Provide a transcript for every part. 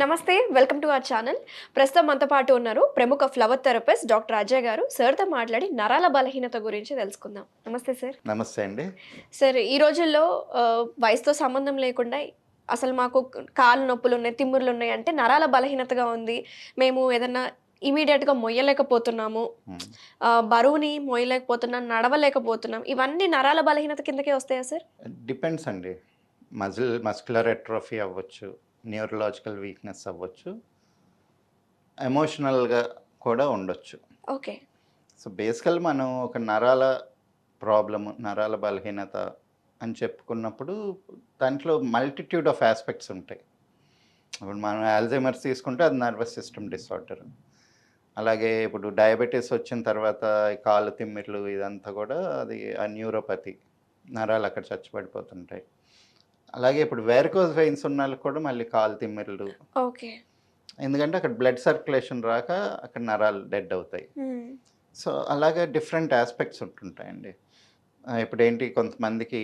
నమస్తే welcome to our channel. ప్రస్తుతం మనతో పాటు ఉన్నారు ప్రముఖ ఫ్లవర్ థెరపిస్ట్ డాక్టర్ అజయ్ గారు. సార్తో మాట్లాడి నరాల బలహీనత గురించి తెలుసుకుందాం. నమస్తే సార్. నమస్తే అండి. సార్ ఈ రోజుల్లో వయసుతో సంబంధం లేకుండా అసలు మాకు కాలు నొప్పులు ఉన్నాయి తిమ్ముర్లు ఉన్నాయి అంటే నరాల బలహీనతగా ఉంది. మేము ఏదన్నా ఇమీడియట్గా మొయ్యలేకపోతున్నాము. బరువుని మొయ్యలేకపోతున్నాం నడవలేకపోతున్నాం. ఇవన్నీ నరాల బలహీనత కిందకే వస్తాయా సార్? డిపెండ్స్ అండి. మజిల్ మస్కులర్ ఎట్రోఫీ అవ్వచ్చు న్యూరలాజికల్ వీక్నెస్ అవ్వచ్చు. ఎమోషనల్గా కూడా ఉండొచ్చు. ఓకే సో బేసికల్ మనం ఒక నరాల ప్రాబ్లము నరాల బలహీనత అని చెప్పుకున్నప్పుడు దాంట్లో మల్టిట్యూడ్ ఆఫ్ ఆస్పెక్ట్స్ ఉంటాయి. ఇప్పుడు మనం ఆల్జైమర్స్ తీసుకుంటే అది నర్వస్ సిస్టమ్ డిసార్డర్ అలాగే ఇప్పుడు డయాబెటీస్ వచ్చిన తర్వాత కాళ్ళు తిమ్మిర్లు ఇదంతా కూడా అది ఆ న్యూరోపతి నరాలు అక్కడ చచ్చిపడిపోతుంటాయి. అలాగే ఇప్పుడు వేరికోజ్ వెయిన్స్ ఉన్న వాళ్ళకి కూడా మళ్ళీ కాలు తిమ్మిర్లు. ఓకే. ఎందుకంటే అక్కడ బ్లడ్ సర్క్యులేషన్ రాక అక్కడ నరాలు డెడ్ అవుతాయి. సో అలాగే డిఫరెంట్ ఆస్పెక్ట్స్ ఉంటుంటాయండి. ఇప్పుడు ఏంటి కొంతమందికి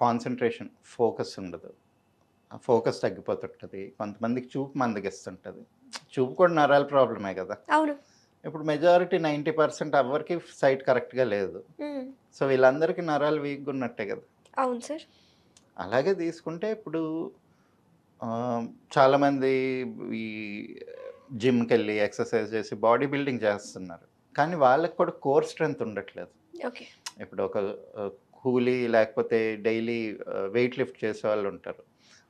కాన్సన్ట్రేషన్ ఫోకస్ ఉండదు. ఫోకస్ తగ్గిపోతుంటుంది. కొంతమందికి చూపు మందగిస్తుంటుంది. చూపు కూడా నరాల ప్రాబ్లమే కదా. అవును. ఇప్పుడు మెజారిటీ నైంటీ పర్సెంట్ ఎవరికి సైట్ కరెక్ట్గా లేదు. సో వీళ్ళందరికీ నరాలు వీక్గా ఉన్నట్టే కదా. అవును సార్. అలాగే తీసుకుంటే ఇప్పుడు చాలామంది ఈ జిమ్కి వెళ్ళి ఎక్సర్సైజ్ చేసి బాడీ బిల్డింగ్ చేస్తున్నారు. కానీ వాళ్ళకి కూడా కోర్ స్ట్రెంగ్త్ ఉండట్లేదు. ఇప్పుడు ఒక కూలీ లేకపోతే డైలీ వెయిట్ లిఫ్ట్ చేసే వాళ్ళు ఉంటారు.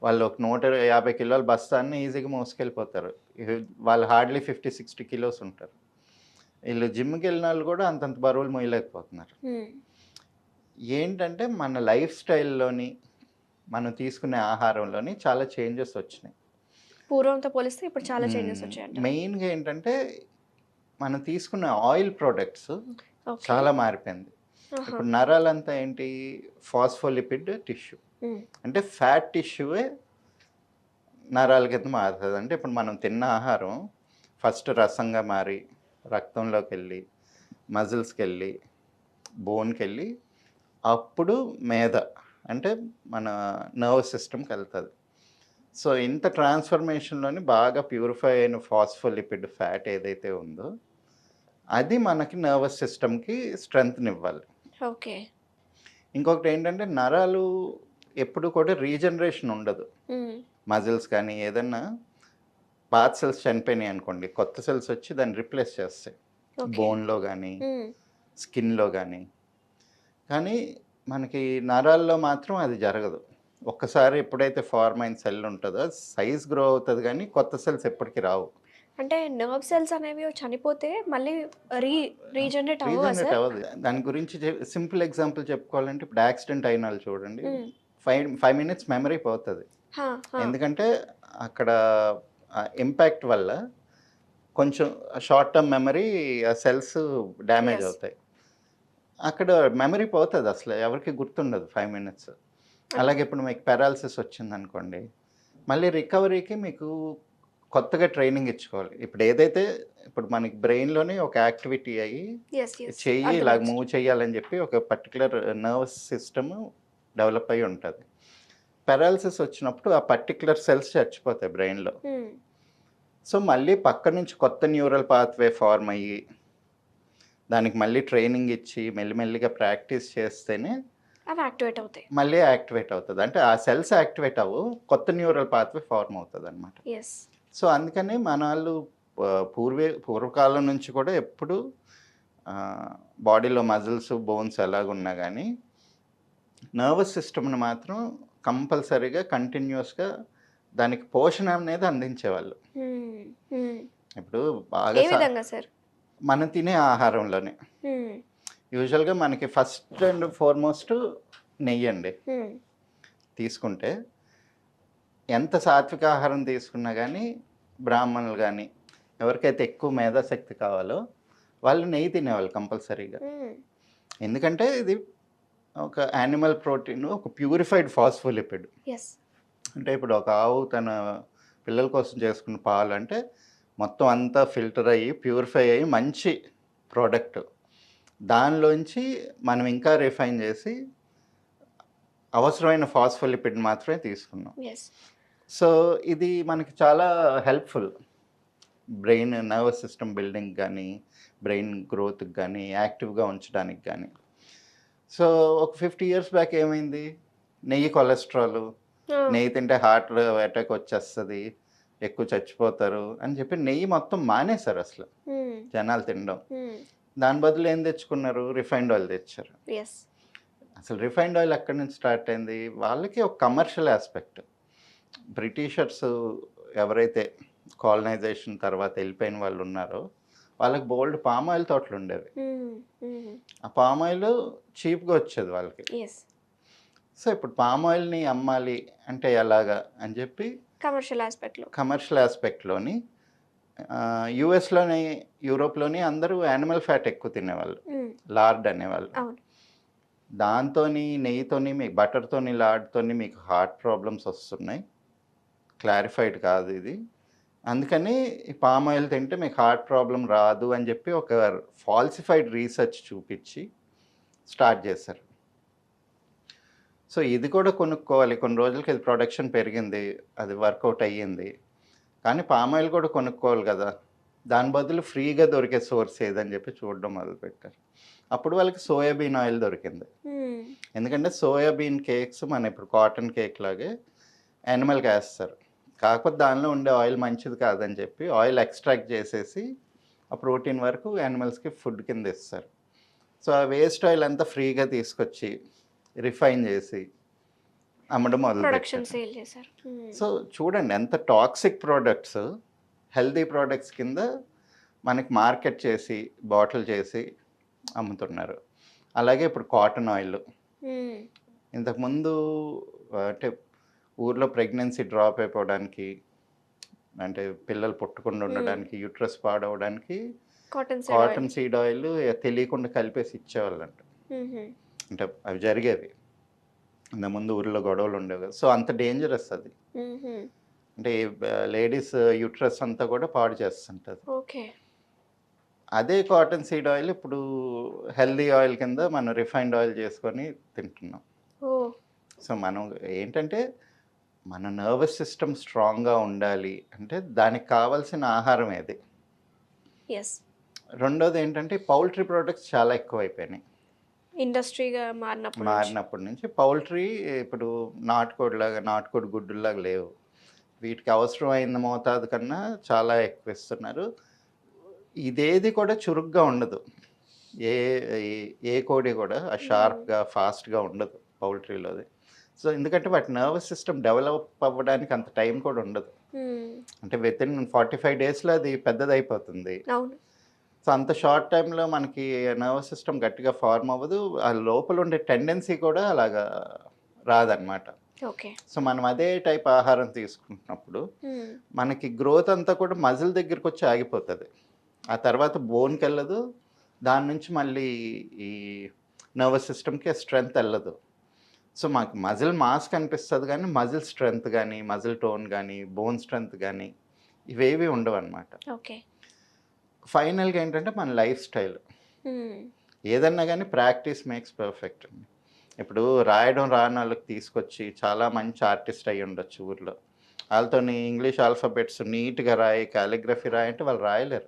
వాళ్ళు ఒక నూట యాభై కిలోల బస్తాన్ని ఈజీగా మోసుకెళ్ళిపోతారు. వాళ్ళు హార్డ్లీ ఫిఫ్టీ సిక్స్టీ కిలోస్ ఉంటారు. వీళ్ళు జిమ్కి వెళ్ళిన వాళ్ళు కూడా అంతంత బరువులు మోయలేకపోతున్నారు. ఏంటంటే మన లైఫ్ స్టైల్లోని మనం తీసుకునే ఆహారంలోని చాలా చేంజెస్ వచ్చినాయి. పూర్వంతో పోలిస్తే ఇప్పుడు చాలా చేంజెస్ వచ్చాయంట మెయిన్గా ఏంటంటే మనం తీసుకునే ఆయిల్ ప్రోడక్ట్స్. చాలా మారిపోయింది. ఇప్పుడు నరాలంతా ఏంటి? Phospholipid tissue. అంటే ఫ్యాట్ టిష్యూవే నరాల కింద మారుతుంది. అంటే ఇప్పుడు మనం తిన్న ఆహారం ఫస్ట్ రసంగా మారి రక్తంలోకి వెళ్ళి మజిల్స్కి వెళ్ళి బోన్కి వెళ్ళి అప్పుడు మేధ అంటే మన నర్వస్ సిస్టమ్కి వెళ్తుంది సో ఇంత ట్రాన్స్ఫర్మేషన్లోని బాగా ప్యూరిఫై అయిన ఫాస్ఫోలిపిడ్ ఫ్యాట్ ఏదైతే ఉందో అది మనకి నర్వస్ సిస్టమ్కి స్ట్రెంగ్త్నివ్వాలి ఓకే ఇంకొకటి ఏంటంటే నరాలు ఎప్పుడు కూడా రీజనరేషన్ ఉండదు. మజిల్స్ కానీ ఏదన్నా పాత సెల్స్ చనిపోయినాయి అనుకోండి కొత్త సెల్స్ వచ్చి దాన్ని రిప్లేస్ చేస్తాయి. బోన్లో కానీ. స్కిన్లో కానీ కానీ మనకి నరాల్లో మాత్రం అది జరగదు. ఒక్కసారి ఎప్పుడైతే ఫార్మ్ అయిన సెల్ ఉంటుందో సైజ్ గ్రో అవుతుంది కానీ కొత్త సెల్స్ ఎప్పటికీ రావు. అంటే నర్వ్ సెల్స్ అనేవి చనిపోతే మళ్ళీ రీ రీజనరేట్ రీజనరేట్ అవ్వదు. దాని గురించి సింపుల్ ఎగ్జాంపుల్ చెప్పుకోవాలంటే ఇప్పుడు యాక్సిడెంట్ అయిన వాళ్ళు చూడండి. ఫైవ్ ఫైవ్ మినిట్స్ మెమరీ పోతుంది. ఎందుకంటే అక్కడ ఇంపాక్ట్ వల్ల కొంచెం షార్ట్ టర్మ్ మెమరీ ఆ సెల్స్ డ్యామేజ్. అవుతాయి. అక్కడ మెమరీ పోతుంది అసలు ఎవరికి గుర్తుండదు ఫైవ్ మినిట్స్ అలాగే ఇప్పుడు మీకు పెరాలసిస్ వచ్చింది అనుకోండి మళ్ళీ రికవరీకి మీకు కొత్తగా ట్రైనింగ్ ఇచ్చుకోవాలి ఇప్పుడు ఏదైతే ఇప్పుడు మనకి బ్రెయిన్లోనే ఒక యాక్టివిటీ అయ్యి. చెయ్యి. ఇలా మూవ్ చేయాలని చెప్పి ఒక పర్టికులర్ నర్వస్ సిస్టమ్ డెవలప్ అయ్యి ఉంటుంది పెరాలసిస్ వచ్చినప్పుడు ఆ పర్టికులర్ సెల్స్ చచ్చిపోతాయి బ్రెయిన్లో మ్మ్. సో మళ్ళీ పక్క నుంచి కొత్త న్యూరల్ పాత్వే ఫార్మ్ అయ్యి దానికి మళ్ళీ ట్రైనింగ్ ఇచ్చి మెల్లిమెల్లిగా ప్రాక్టీస్ చేస్తేనే అవి యాక్టివేట్ అవుతాయి. మళ్ళీ యాక్టివేట్ అవుతుంది. అంటే ఆ సెల్స్ యాక్టివేట్ అవ్వు కొత్త న్యూరల్ పాత్వే ఫార్మ్ అవుతుంది అనమాట సో అందుకని మన వాళ్ళు పూర్వే పూర్వకాలం నుంచి కూడా ఎప్పుడు బాడీలో మజిల్స్ బోన్స్ ఎలాగున్నా కానీ నర్వస్ సిస్టమ్ని మాత్రం కంపల్సరీగా కంటిన్యూస్గా దానికి పోషణ అనేది అందించేవాళ్ళు. ఇప్పుడు బాగా సార్ మనం తినే ఆహారంలోనే. యూజువల్గా మనకి ఫస్ట్ అండ్ ఫార్మోస్ట్ నెయ్యి అండి. తీసుకుంటే ఎంత సాత్విక ఆహారం తీసుకున్నా కానీ బ్రాహ్మణులు కానీ ఎవరికైతే ఎక్కువ మేధాశక్తి కావాలో వాళ్ళు నెయ్యి తినేవాళ్ళు కంపల్సరీగా. ఎందుకంటే ఇది ఒక యానిమల్ ప్రోటీన్ ఒక ప్యూరిఫైడ్ ఫాస్ఫోలిపిడ్ అంటే ఇప్పుడు ఒక ఆవు తన పిల్లల కోసం చేసుకున్న పాలు అంటే మొత్తం అంతా ఫిల్టర్ అయ్యి ప్యూరిఫై అయ్యి మంచి ప్రోడక్ట్. దానిలోంచి మనం ఇంకా రిఫైన్ చేసి అవసరమైన ఫాస్ఫోలిపిడ్ మాత్రమే తీసుకున్నాం. సో ఇది మనకి చాలా helpful. Brain nervous system building కానీ బ్రెయిన్ గ్రోత్కి కానీ యాక్టివ్గా ఉంచడానికి కానీ. సో ఒక ఫిఫ్టీ ఇయర్స్ బ్యాక్ ఏమైంది? నెయ్యి కొలెస్ట్రాల్. నెయ్యి తింటే హార్ట్ అటాక్ వచ్చేస్తుంది. ఎక్కువ చచ్చిపోతారు అని చెప్పి నెయ్యి మొత్తం మానేశారు అసలు. జనాలు తినడం. దాని బదులు ఏం తెచ్చుకున్నారు? రిఫైన్డ్ ఆయిల్ తెచ్చారు. అసలు రిఫైన్డ్ ఆయిల్ ఎక్కడి నుంచి స్టార్ట్ అయింది? వాళ్ళకి ఒక కమర్షియల్ ఆస్పెక్ట్. బ్రిటిషర్స్ ఎవరైతే కాలనైజేషన్ తర్వాత వెళ్ళిపోయిన వాళ్ళు ఉన్నారో వాళ్ళకి బోల్డ్ పామ్ ఆయిల్ తోటలు ఉండేవి. ఆ పామ్ ఆయిల్ చీప్గా వచ్చేది వాళ్ళకి. సో ఇప్పుడు పామ్ ఆయిల్ని అమ్మాలి అంటే ఎలాగా అని చెప్పి కమర్షియల్ ఆస్పెక్ట్లో. కమర్షియల్ ఆస్పెక్ట్లోని యుఎస్లోని యూరోప్లోని అందరూ యానిమల్ ఫ్యాట్ ఎక్కువ తినేవాళ్ళు. లార్డ్ అనేవాళ్ళు. దాంతోని నెయ్యితోని మీకు బటర్తోని లాడ్తోని మీకు హార్ట్ ప్రాబ్లమ్స్ వస్తున్నాయి. క్లారిఫైడ్ కాదు ఇది. అందుకని ఈ పామ్ ఆయిల్ తింటే మీకు హార్ట్ ప్రాబ్లం రాదు అని చెప్పి ఒక ఫాల్సిఫైడ్ రీసెర్చ్ చూపించి స్టార్ట్ చేశారు. సో ఇది కూడా కొనుక్కోవాలి. కొన్ని రోజులకి ఇది ప్రొడక్షన్ పెరిగింది. అది వర్కౌట్ అయ్యింది. కానీ పామ్ ఆయిల్ కూడా కొనుక్కోవాలి కదా. దాని బదులు ఫ్రీగా దొరికే సోర్స్ ఏదని చెప్పి చూడడం మొదలుపెట్టారు. అప్పుడు వాళ్ళకి సోయాబీన్ ఆయిల్ దొరికింది. ఎందుకంటే సోయాబీన్ కేక్స్ మన ఇప్పుడు కాటన్ కేక్ లాగే యానిమల్కి వేస్తారు. కాకపోతే దానిలో ఉండే ఆయిల్ మంచిది కాదని చెప్పి ఆయిల్ ఎక్స్ట్రాక్ట్ చేసేసి ఆ ప్రోటీన్ వరకు యానిమల్స్కి ఫుడ్ కింద ఇస్తారు. సో ఆ వేస్ట్ ఆయిల్ అంతా ఫ్రీగా తీసుకొచ్చి రిఫైన్ చేసి అమ్మడం ప్రొడక్షన్ మొదలు సేల్ చేశారు. సో చూడండి ఎంత టాక్సిక్ ప్రోడక్ట్స్ హెల్తీ ప్రోడక్ట్స్ కింద మనకి మార్కెట్ చేసి బాటిల్ చేసి అమ్ముతున్నారు. అలాగే ఇప్పుడు కాటన్ ఆయిల్. ఇంతకుముందు ఆ, అంటే ఊర్లో ప్రెగ్నెన్సీ డ్రాప్ అయిపోవడానికి అంటే పిల్లలు పుట్టకుండా ఉండడానికి యూట్రస్ పాడవడానికి కాటన్ కాటన్ సీడ్ ఆయిల్ తెలియకుండా కలిపేసి ఇచ్చేవాళ్ళంట. అంటే అవి జరిగేవి. ఇంతకుముందు ఊర్లో గొడవలు ఉండేవి. సో అంత డేంజరస్ అది. అంటే లేడీస్ యూట్రస్ అంతా కూడా పాడు చేస్తుంటుంది. ఓకే. అదే కాటన్ సీడ్ ఆయిల్ ఇప్పుడు హెల్దీ ఆయిల్ కింద మనం రిఫైన్డ్ ఆయిల్ చేసుకొని తింటున్నాం. సో మనం ఏంటంటే మన నర్వస్ సిస్టమ్ స్ట్రాంగ్గా ఉండాలి అంటే దానికి కావాల్సిన ఆహారం ఏది? రెండోది ఏంటంటే పౌల్ట్రీ ప్రోడక్ట్స్ చాలా ఎక్కువైపోయినాయి. ఇండస్ట్రీగా మారినప్పుడు. మారినప్పటి నుంచి పౌల్ట్రీ ఇప్పుడు నాటుకోడిలాగా నాటుకోడి గుడ్డులాగా లేవు. వీటికి అవసరమైన మోతాదు కన్నా చాలా ఎక్కువ ఇస్తున్నారు ఇదేది కూడా చురుగ్గా ఉండదు. ఏ ఏ- కోడి కూడా షార్ప్గా ఫాస్ట్గా ఉండదు పౌల్ట్రీలోది. సో ఎందుకంటే వాటి నర్వస్ సిస్టమ్ డెవలప్ అవ్వడానికి అంత టైం కూడా ఉండదు. అంటే విత్ ఇన్ ఫార్టీ ఫైవ్ డేస్లో అది పెద్దదైపోతుంది. అవును. సో అంత షార్ట్ టైంలో మనకి నర్వస్ సిస్టమ్ గట్టిగా ఫార్మ్ అవ్వదు. ఆ లోపల ఉండే టెండెన్సీ కూడా అలాగా రాదనమాట ఓకే. సో మనం అదే టైప్ ఆహారం తీసుకుంటున్నప్పుడు. మనకి గ్రోత్ అంతా కూడా మజిల్ దగ్గరికి వచ్చి ఆగిపోతుంది. ఆ తర్వాత బోన్కి వెళ్ళదు. దాని నుంచి మళ్ళీ ఈ నర్వస్ సిస్టమ్కి స్ట్రెంగ్త్ వెళ్ళదు. సో మాకు మజిల్ మాస్ కనిపిస్తుంది కానీ మజిల్ స్ట్రెంగ్త్ కానీ మజిల్ టోన్ కానీ బోన్ స్ట్రెంగ్త్ కానీ ఇవేవి ఉండవు అనమాట ఓకే. ఫైనల్గా ఏంటంటే మన లైఫ్ స్టైల్. ఏదన్నా కానీ ప్రాక్టీస్ మేక్స్ పర్ఫెక్ట్ ఇప్పుడు రాయడం రాని వాళ్ళకి తీసుకొచ్చి చాలా మంచి ఆర్టిస్ట్ అయి ఉండొచ్చు ఊర్లో. వాళ్ళతోని ఇంగ్లీష్ ఆల్ఫాబెట్స్ నీట్గా రాయి కాలిగ్రఫీ రాయి అంటే వాళ్ళు రాయలేరు.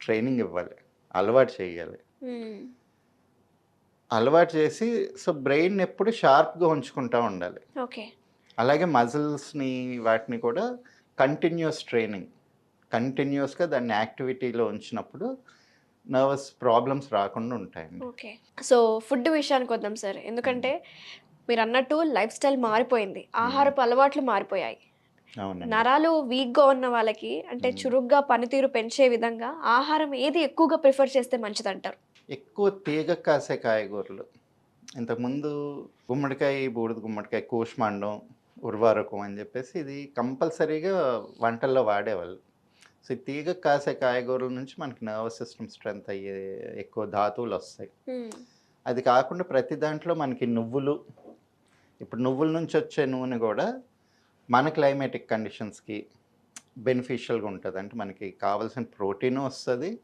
ట్రైనింగ్ ఇవ్వాలి. అలవాటు చేయాలి. అలవాటు చేసి సో బ్రెయిన్ ఎప్పుడు షార్ప్గా ఉంచుకుంటూ ఉండాలి. ఓకే. అలాగే మజిల్స్ని వాటిని కూడా కంటిన్యూస్ ట్రైనింగ్. కంటిన్యూస్గా దాన్ని యాక్టివిటీలో ఉంచినప్పుడు నర్వస్ ప్రాబ్లమ్స్ రాకుండా ఉంటాయండి. ఓకే. సో ఫుడ్ విషయానికి వద్దాం సార్. ఎందుకంటే మీరు అన్నట్టు లైఫ్ స్టైల్ మారిపోయింది. ఆహారపు అలవాట్లు మారిపోయాయి. నరాలు వీక్గా ఉన్న వాళ్ళకి అంటే చురుగ్గా పనితీరు పెంచే విధంగా ఆహారం ఏది ఎక్కువగా ప్రిఫర్ చేస్తే మంచిదంటారు? ఎక్కువ తీగ కాసే కాయగూరలు. ఇంతకుముందు గుమ్మడికాయ బూడిద గుమ్మడికాయ కూష్మాండం ఉర్వారకం అని చెప్పేసి ఇది కంపల్సరీగా వంటల్లో వాడేవాళ్ళు. సో తీగ కాసే కాయగూరల నుంచి మనకి నర్వస్ సిస్టమ్ స్ట్రెంత్ అయ్యే ఎక్కువ ధాతువులు వస్తాయి. అది కాకుండా ప్రతి దాంట్లో మనకి నువ్వులు ఇప్పుడు నువ్వుల నుంచి వచ్చే నూనె కూడా మన క్లైమేటిక్ కండిషన్స్కి బెనిఫిషియల్గా ఉంటుంది. అంటే మనకి కావాల్సిన ప్రోటీన్ వస్తుంది.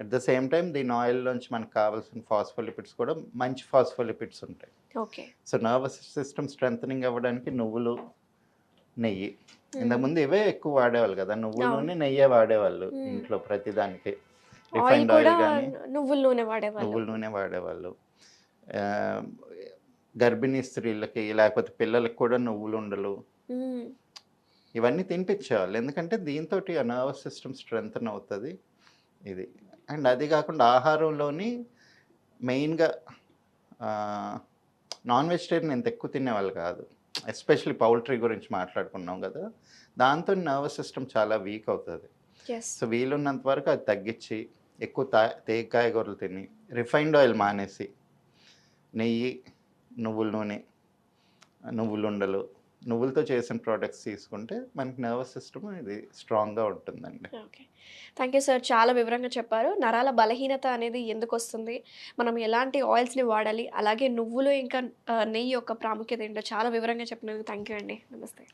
అట్ ద సేమ్ టైం దీని ఆయిల్లోంచి మనకు కావాల్సిన ఫాస్ఫోలిపిడ్స్ కూడా మంచి ఫాస్ఫోలిపిడ్స్ ఉంటాయి. ఓకే. సో నర్వస్ సిస్టమ్ స్ట్రెంగ్ అవ్వడానికి నువ్వులు నెయ్యి. ఇంతకుముందు ఇవే ఎక్కువ వాడేవాళ్ళు కదా నువ్వుల అవును. నూనె నెయ్యే వాడేవాళ్ళు. ఇంట్లో ప్రతిదానికి. రిఫైండ్ ఆయిల్ కానీ నువ్వుల నూనె వాడేవాళ్ళు. నువ్వుల నూనె వాడేవాళ్ళు గర్భిణీ స్త్రీలకి లేకపోతే పిల్లలకి కూడా నువ్వులు ఉండలు. ఇవన్నీ తినిపించేవాళ్ళు. ఎందుకంటే దీంతో నర్వస్ సిస్టమ్ స్ట్రెంగ్తన్ అవుతుంది. ఇది. అండ్ అది కాకుండా ఆహారంలోని మెయిన్గా నాన్ వెజిటేరియన్ ఎంత ఎక్కువ తినేవాళ్ళు కాదు. ఎస్పెషల్లీ పౌల్ట్రీ గురించి మాట్లాడుకున్నాం కదా దాంతో నర్వస్ సిస్టమ్ చాలా వీక్ అవుతుంది. సో వీలున్నంత వరకు అది తగ్గించి ఎక్కువ తా తేకాయగూరలు తిని రిఫైన్డ్ ఆయిల్ మానేసి నెయ్యి నువ్వుల నూనె నువ్వులు ఉండలు నువ్వులతో చేసిన ప్రోడక్ట్స్ తీసుకుంటే మనకి నర్వస్ సిస్టమ్ ఇది స్ట్రాంగ్గా ఉంటుందండి. ఓకే. Thank you sir. చాలా వివరంగా చెప్పారు. నరాల బలహీనత అనేది ఎందుకు వస్తుంది మనం ఎలాంటి ఆయిల్స్ని వాడాలి? అలాగే నువ్వులు ఇంకా నెయ్యి యొక్క ప్రాముఖ్యత ఏంటో చాలా వివరంగా చెప్పినందుకు థ్యాంక్ యూ అండి. నమస్తే.